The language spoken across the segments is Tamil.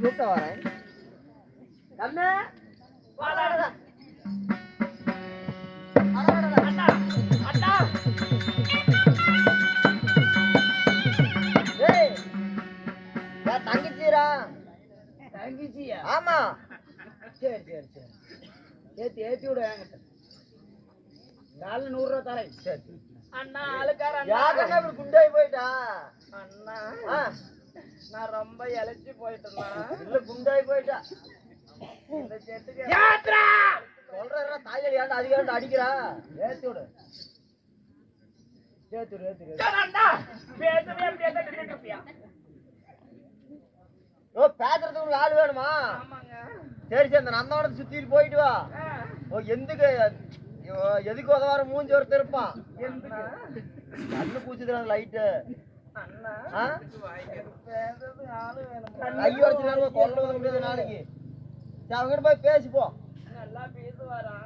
கூப்பிட்டா வரேன். கண்ணு. அண்ணா அண்ணா ஏய் நான் தங்கச்சிரா தங்கிச்சியா? ஆமா. சரி சரி சரி. ஏத்தி ஏத்தி விடு என்கிட்ட நாலு நூறு ரூபா தரேன். சரி. அண்ணா ஆளுக்கார இப்படி குண்டாய் போயிட்டா? அண்ணா. நான் ரொம்ப இழைச்சி போயிட்டேன்னா இல்ல குண்டாய் போயிட்டா. இந்த செட்டுக்கு யாத்ரா! சொல்ற தாய்கள் ஏன்டா அதிகம் அடிக்கிறா? ஏத்தி விடு. ஏத்தி விடு ஏத்தி விடு அண்ணா பேசவே ஓ பேசுறதுக்கு உங்களுக்கு ஆள் வேணுமா? சரி சரி அந்த நந்தவனத்தை சுத்திட்டு போயிட்டு வா. ஓ எந்துக்கு? எதுக்கு உதவார மூஞ்சி ஒருத்தர் இருப்பான்? கண்ணு பூச்சுதுறாங்க லைட்டு அண்ணா கை வச்சுருக்காங்க கொல்ல வர முடியாது நாளைக்கு. அவங்ககிட்ட போய் பேசிப்போ நல்லா பேசுவாரா?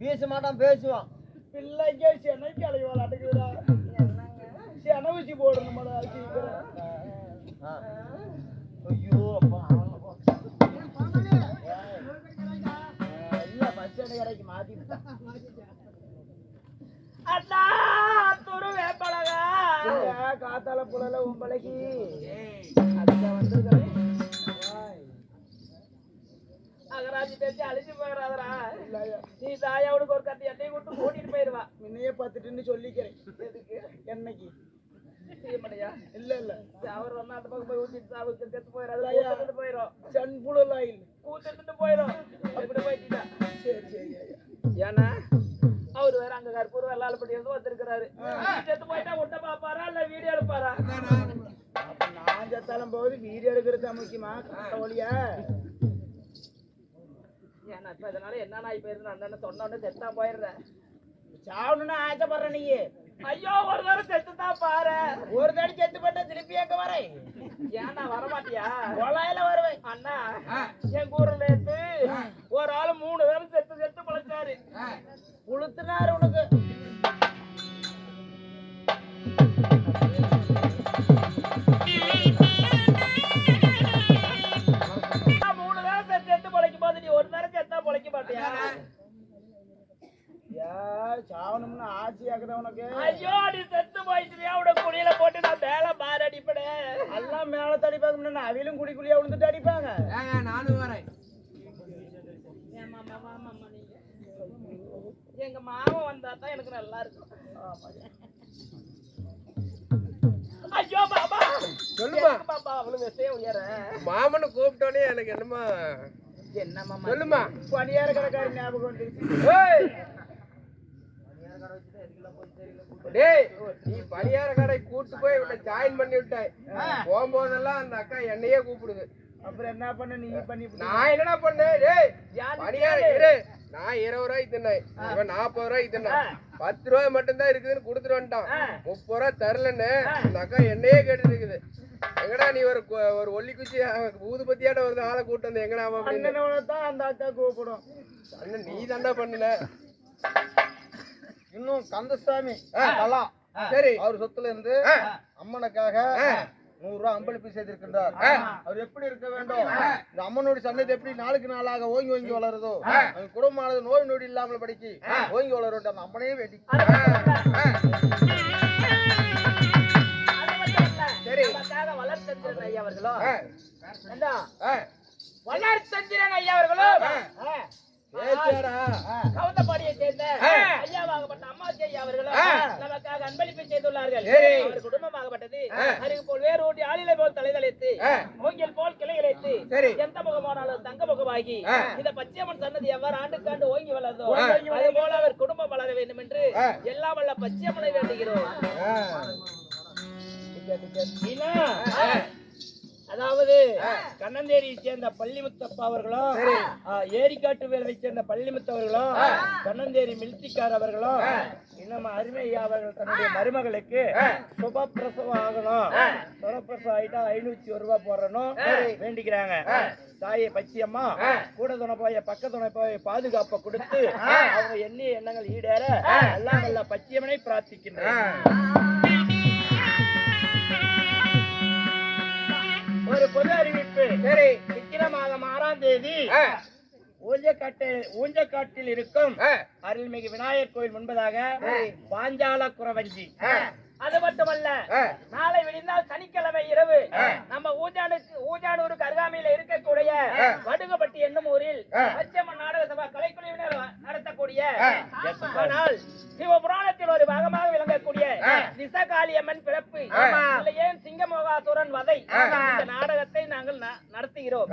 பேச மாட்டான் பேசுவான். பிள்ளைங்க சென்னைக்கு அலைவாள் அடக்குதுடா சென ஊசி போடணும். ஐயோ அப்பா. இல்ல பஸ் ஸ்டாண்ட் கடைக்கு மாத்தி அண்ணா காத்தால புலல உம்பளைக்கு அதுக்கு வந்திருக்கிறேன் அகராஜி பேசி நீ ஒரு கத்தி விட்டு கூட்டிட்டு போயிருவா. முன்னையே பார்த்துட்டுன்னு சொல்லிக்கிறேன். எதுக்கு? என்னைக்கு? இல்ல இல்ல. அவர் வந்து அந்த பக்கம் போய் ஊத்திட்டு சாவுக்கு செத்து போயிடாது போயிடும் சன் புழல் ஆயில் கூத்திட்டு போயிடும் அப்படி போயிட்டா சரி சரி ஏன்னா? வேற அங்க கற்பூர் வெள்ளாளப்பட்டி இருந்து வந்திருக்கிறாரு. செத்து போயிட்டா விட்ட பாப்பாரா இல்ல வீடியோ எடுப்பாரா? நான் செத்தாலும் போகுது வீடியோ எடுக்கிறது முக்கியமா? ஒளியா. ஏன்னா இப்ப இதனால என்ன ஆகி போயிருந்து அந்த சொன்ன உடனே செத்தா போயிடுறேன். சாவணும்னு ஆசைப்படுற நீ. ஐயோ ஒரு தடவை செத்து தான் பாரு. ஒரு தடவை செத்து போட்டா திருப்பி எங்க வரேன் ஏன்னா வரமாட்டியா? கொலாயில வருவேன். அண்ணா என் இருந்து ஒரு ஆளு மூணு பேரும் செத்து செத்து பழச்சாரு. உளுத்துனாரு உனக்கு. வந்தா தான் எனக்கு நல்லா இருக்கும் ஐயோ பாபா சொல்லுமா. எதுக்கு பாப்பா அவளும் விஷயம் உயர மாமனை கூப்பிட்டோன்னே எனக்கு என்னமா என்ன மாமா? சொல்லுமா. பணியார கடைக்காரி ஞாபகம் வந்துருச்சு. ஏய். டேய் நீ பணியார கடை கூட்டு போய் உன்னை ஜாயின் பண்ணி விட்டாய் போகும்போதெல்லாம் அந்த அக்கா என்னையே கூப்பிடுது. அப்புறம் என்ன பண்ண நீ பண்ணி நான் என்னடா பண்ணேன்? சொன்னேன் இவன் நாற்பது ரூபாய்க்கு சொன்னான் பத்து ரூபாய் மட்டும்தான் இருக்குதுன்னு கொடுத்துட்டு வந்துட்டான். முப்பது ரூபா தரலன்னு இந்த அக்கா என்னையே கேட்டு இருக்குது. எங்கடா நீ ஒரு கு- ஒரு ஒல்லி குச்சி ஊதுபத்தியாட்ட ஒரு ஆளை கூட்டு வந்து எங்கடா அவன் அப்படின்னு. அந்த அக்கா கூப்பிடும். அண்ணன் நீ தாண்டா பண்ணல இன்னும் கந்தசாமி ஆ. கலா. சரி. அவர் சொத்துல இருந்து. அம்மனுக்காக நூறு ரூபாய் அம்பளிப்பு செய்திருக்கின்றார் ஆ. அவர் எப்படி இருக்க வேண்டும்? இந்த அம்மனுடைய சன்னதி எப்படி நாளுக்கு நாளாக ஓங்கி ஓங்கி வளருதோ? அவன் குடும்பமானது நோய் நொடி இல்லாமல் படிக்கு ஓங்கி வளர வேண்டும் அந்த அம்மனையே வேண்டி. சரி. வளர்த்தந்திரன் ஐயா ஆ, வளர்த்தந்திரன் ஐயா. பேசியாடா கவுந்தபாடியை சேர்ந்த. ஐயாவாகப்பட்ட அம்மாச்சி ஐயா அவர்களும் ஆ. நமக்காக அன்பளிப்பு செய்துள்ளார்கள். ஆ. அருகு போல் வேறு ஊட்டி ஆளிலை போல் தலைதலைத்து. மூங்கில் போல் கிளைகளைத்து சரி. எந்த முகமானாலும் தங்க முகமாகி. இந்த பச்சையம்மன் சன்னதி எவ்வாறு ஆண்டுக்காண்டு ஓங்கி வளர்ந்தோ. அதே போல அவர் குடும்பம் வளர வேண்டும் என்று. எல்லாம் வல்ல பச்சையம்மனை வேண்டுகிறோம் அதாவது கண்ணந்தேரியை சேர்ந்த பள்ளிமுத்தப்பா அவர்களும் ஏரிக்காட்டு வேலை சேர்ந்த பள்ளிமுத்தவர்களும் கண்ணந்தேரி மில்டிக்கார் அவர்களும் இன்னும் அருமை ஐயா அவர்கள் தன்னுடைய மருமகளுக்கு சுபப்பிரசவம் ஆகணும். சுபப்பிரசவம் ஆயிட்டா ஐநூத்தி ஒரு ரூபாய் போடணும் வேண்டிக்கிறாங்க. தாயை பச்சியம்மா கூட துணை போய் பக்க துணை போய் பாதுகாப்பை கொடுத்து அவங்க எண்ணிய எண்ணங்கள் ஈடேற எல்லாம் வல்ல பச்சியம்மனை பிரார்த்திக்கின்றேன். ஒரு பொது அறிவிப்பு. சரி. சித்திர மாதம் ஆறாம் தேதி ஊஞ்சக்காட்டு ஊஞ்சக்காட்டில் இருக்கும் அருள்மிகு விநாயகர் கோயில் முன்பதாக பாஞ்சால குறவஞ்சி. அது மட்டுமல்ல விடிந்தால் சனிக்கிழமை இரவு. நம்ம ஊஜானுக்கு ஊஜானூருக்கு அருகாமையில இருக்கக்கூடிய வடுகப்பட்டி என்னும் ஊரில் பச்சையம்மன் நாடக சபா கலைக்குழுவினர் நடத்தக்கூடிய ஆனால் சிவபுராணத்தில் ஒரு பாகமாக விளங்கக்கூடிய திசகாளியம்மன் பிறப்பு. இல்லை ஏன் சிங்கமோகாசுரன் வதை? இந்த நாடகத்தை நாங்கள் ந- நடத்துகிறோம்.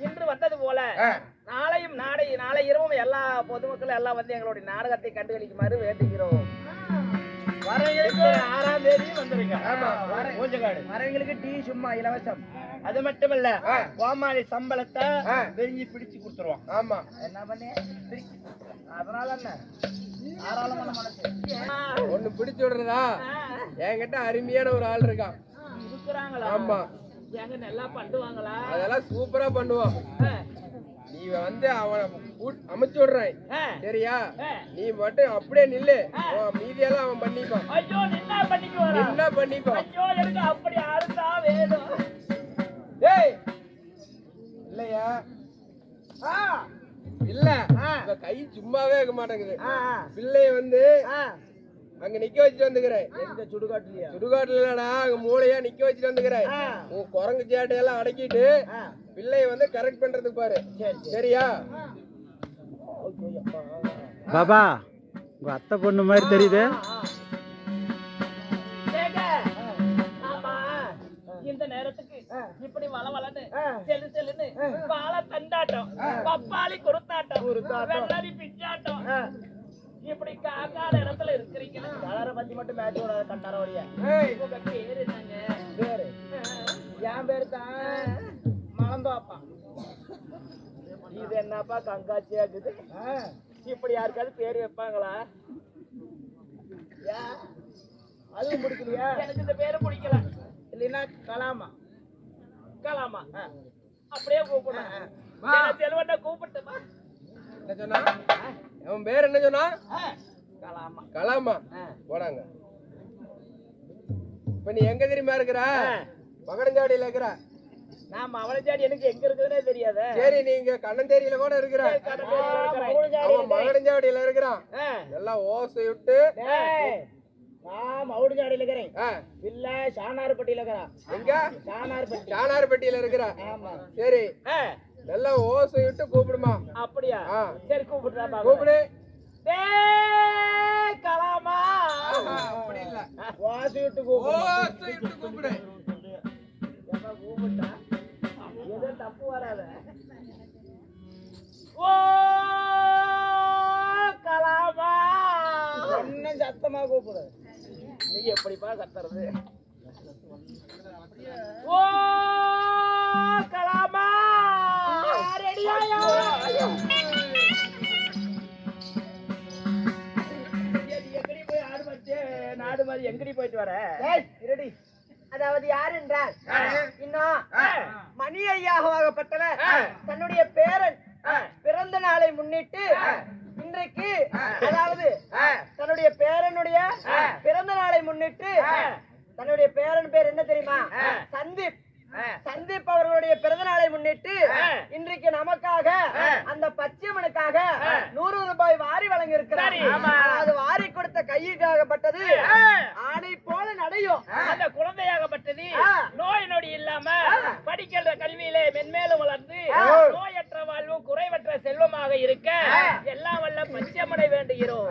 இன்று வந்தது போல நாளையும் நாளை நாளை இரவும் எல்லா பொதுமக்களும் எல்லாம் வந்து எங்களுடைய நாடகத்தை கண்டுகளிக்குமாறு வேண்டுகிறோம். ஆறாம் தேதி வந்துருங்க. ஊஞ்சக்காடு வரவங்களுக்கு டீ சும்மா இலவசம். அது மட்டுமல்ல கோமாளி சம்பளத்தை வெறிஞ்சி பிடிச்சு கொடுத்துருவோம். ஆமா. என்ன பண்ணி? அதனால என்ன? மனசு. ஒண்ணு பிடிச்சு விடுறதா? என்கிட்ட அருமையான ஒரு ஆள் இருக்கான். இருக்கிறாங்களா? ஆமா. எங்க நல்லா பண்ணுவாங்களா? அதெல்லாம் சூப்பரா பண்ணுவான். நீ வந்து அவனை அமைச்சு விடுறேன். சரியா. நீ மட்டும் அப்படியே நில்லு. மீதியெல்லாம் அவன் பண்ணிப்பான். என்ன பண்ணிப்பான். அப்படி ஆறுதா வேணும். டேய்! இல்லையா? இல்ல. கை சும்மாவே இருக்க மாட்டேங்குது. பிள்ளைய வந்து. அங்க நிக்க வச்சுட்டு வந்துக்கிறேன். எங்க சுடுகாட்டுலயா? சுடுகாட்டுல இல்லடா அங்க மூளையா நிக்க வச்சுட்டு வந்துக்கிறேன். உன் குரங்கு சேட்டையெல்லாம் அடக்கிட்டு பிள்ளைய வந்து கரெக்ட் பண்றதுக்கு பாரு. சரி சரி. சரியா? பாபா உங்க அத்தை பொண்ணு மாதிரி தெரியுது. இந்த நேரத்துக்கு இப்படி வள வளன்னு செல்லு செல்லுன்னு வாழ தண்டாட்டம் பப்பாளி குருத்தாட்டம் வெள்ளரி பிச்சாட்டம் இப்படி காக்காத இடத்துல இருக்கிறீங்க. கலரை பத்தி மட்டும் மேட்ச் விடாத கண்டார வழியா ஏய், உங்க பேரு என்னங்க? பேரு. என் பேரு தான் மலந்தோப்பா இது என்னப்பா கங்காச்சியா இருக்குது? இப்படி யாருக்காவது பேரு வைப்பாங்களா? அதுவும் பிடிக்கலையா? எனக்கு இந்த பேரு பிடிக்கல. இல்லைன்னா கலாமா? கலாமா. அப்படியே கூப்பிடுறேன் செல்வண்ணா கூப்பிட்டுமா என்ன சொன்னா? அவன் பேர் என்ன சொன்னா? கலாமா. கலாமா. போடாங்க. இப்ப நீ எங்க தெரியுமா இருக்கிற? மகடஞ்சாவடியில இருக்கிற? நான் மவளஞ்சாடி எனக்கு எங்க இருக்குதுன்னே தெரியாத. சரி நீங்க கண்ணந்தேரியில கூட இருக்கிற அவன் மகடஞ்சாவடியில இருக்கிறான். எல்லாம் ஓசை விட்டு நான் மவுடுஞ்சாடியில இருக்கிறேன். இல்ல சாணார்பட்டியில இருக்கிறான். எங்க? சாணார்பட்டி. சாணார்பட்டியில இருக்கிற ஆமா. சரி. நல்லா ஓசை விட்டு கூப்பிடுமா? அப்படியா? ஆ. சரி கூப்பிடுறா கூப்பிடு. டேய் கலாமா. அப்படி இல்ல. வாசி விட்டு கூப்பிடு. ஓசை விட்டு கூப்பிடு. அம்மா கூப்பிடு. நீ எப்படிப்பா கத்துறது? போயிட்டு வர? அதாவது யார் இன்னும் மணி ஐயாகப்பட்டவர் தன்னுடைய பேரன் பிறந்த நாளை முன்னிட்டு இன்றைக்கு அதாவது முன்னிட்டு தன்னுடைய பேரன் பேர் என்ன தெரியுமா? சந்தீப். சந்தீப் அவர்களுடைய பிறந்த நாளை முன்னிட்டு இன்றைக்கு நமக்காக அந்த பச்சைமனுக்காக நூறு ரூபாய் வாரி வழங்கி இருக்கிறார். அது வாரி கொடுத்த கையுக்காகப்பட்டது ஆணை போல நடையும். அந்த குழந்தையாகப்பட்டது. நோய் நொடி இல்லாம படிக்கின்ற கல்வியிலே மென்மேலும் வளர்ந்து நோயற்ற வாழ்வும் குறைவற்ற செல்வமாக இருக்க எல்லாம் வல்ல பச்சைமடை வேண்டுகிறோம்.